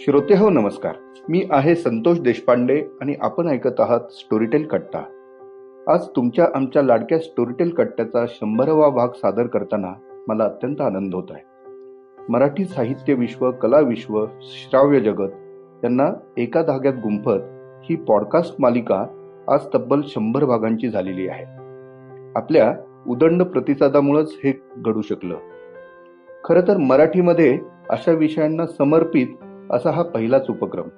श्रोते हो नमस्कार. मी आहे संतोष देशपांडे आणि आपण ऐकत आहात स्टोरीटेल कट्टा. आज तुमच्या आमच्या लाडक्या स्टोरीटेल कट्ट्याचा शंभरावा भाग सादर करताना मला अत्यंत आनंद होत आहे. मराठी साहित्य विश्व कला विश्व श्राव्य जगत यांना एका धाग्यात गुंफत ही पॉडकास्ट मालिका आज तब्बल शंभर भागांची झालेली आहे. आपल्या उदंड प्रतिसादामुळेच हे घडू शकलं. खरं तर मराठीमध्ये अशा विषयांना समर्पित असा हा पहिलाच उपक्रम.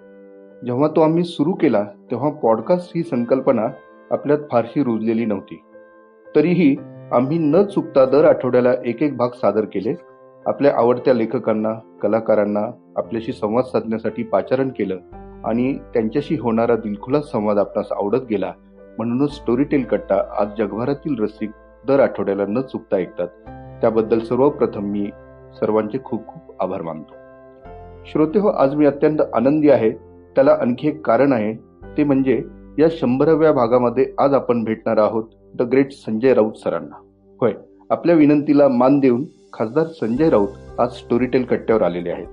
जेव्हा तो आम्ही सुरू केला तेव्हा पॉडकास्ट ही संकल्पना आपल्यात फारशी रुजलेली नव्हती. तरीही आम्ही न चुकता दर आठवड्याला एक एक भाग सादर केले. आपल्या आवडत्या लेखकांना कलाकारांना आपल्याशी संवाद साधण्यासाठी पाचारण केलं आणि त्यांच्याशी होणारा दिलखुलास संवाद आपणास आवडत गेला म्हणूनच स्टोरीटेल कट्टा आज जगभरातील रसिक दर आठवड्याला न चुकता ऐकतात. त्याबद्दल सर्वप्रथम मी सर्वांचे खूप खूप आभार मानतो. श्रोते हो आज मी अत्यंत आनंदी आहे. त्याला आणखी एक कारण आहे. ते म्हणजे या शंभराव्या भागामध्ये आज आपण भेटणार आहोत द ग्रेट संजय राऊत सरांना. होय आपल्या विनंतीला मान देऊन खासदार संजय राऊत आज स्टोरीटेल कट्ट्यावर आलेले आहेत.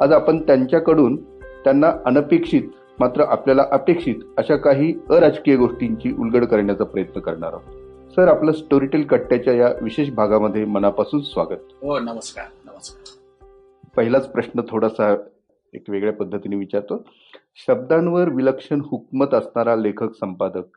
आज आपण त्यांच्याकडून त्यांना अनपेक्षित मात्र आपल्याला अपेक्षित अशा काही अराजकीय गोष्टींची उलगड करण्याचा प्रयत्न करणार आहोत. सर आपलं स्टोरीटेल कट्ट्याच्या या विशेष भागामध्ये मनापासून स्वागत. हो नमस्कार नमस्कार. पहिलाच प्रश्न थोडासा एक वेगळ्या पद्धतीने विचारतो. शब्दांवर विलक्षण हुकमत असणारा लेखक संपादक.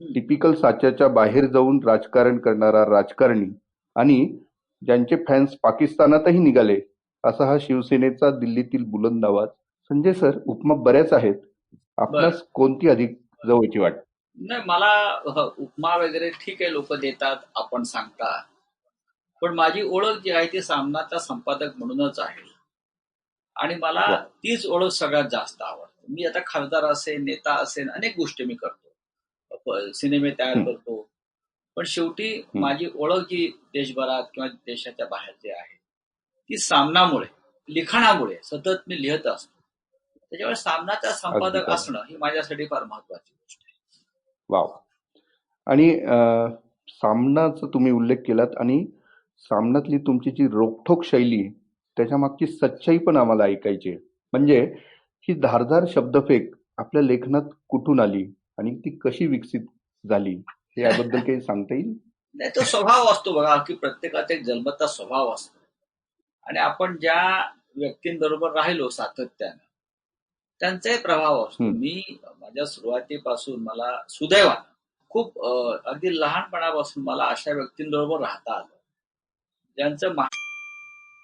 टिपिकल साच्याच्या बाहेर जाऊन राजकारण करणारा राजकारणी आणि ज्यांचे फॅन्स पाकिस्तानातही निघाले असा हा शिवसेनेचा दिल्लीतील बुलंद आवाज. संजय सर उपमा बऱ्याच आहेत. आपणास कोणती अधिक जवळची वाट? नाही मला उपमा वगैरे ठीक आहे लोक देतात आपण सांगता. पण माझी ओळख जी आहे ती सामनाचा संपादक म्हणूनच आहे. आणि मला वा. तीच ओळख सगळ्यात जास्त आवडते मी आता खासदार असेल नेता असेल अनेक गोष्टी मी करतो सिनेमे तयार. करतो पण शेवटी माझी ओळख जी देशभरात किंवा देशाच्या बाहेर जी आहे ती सामनामुळे लिखाणामुळे सतत मी लिहित असतो त्याच्यामुळे सामनाचा संपादक. असणं ही माझ्यासाठी फार महत्वाची गोष्ट आहे वाव आणि सामनाचा तुम्ही उल्लेख केलात आणि सामनातली तुमची जी रोखठोक शैली त्याच्या मागची सच्चाई पण आम्हाला ऐकायची. म्हणजे ही धारदार शब्दफेक आपल्या लेखनात कुठून आली आणि ती कशी विकसित झाली हे याबद्दल काही सांगता येईल नाही तो स्वभाव असतो बघा की प्रत्येकाचा एक जन्मता स्वभाव असतो आणि आपण ज्या व्यक्तींबरोबर राहिलो सातत्यानं त्यांचाही प्रभाव असतो. मी माझ्या सुरुवातीपासून मला सुदैवानं खूप अगदी लहानपणापासून मला अशा व्यक्तींबरोबर राहता आलं ज्यांचं मा-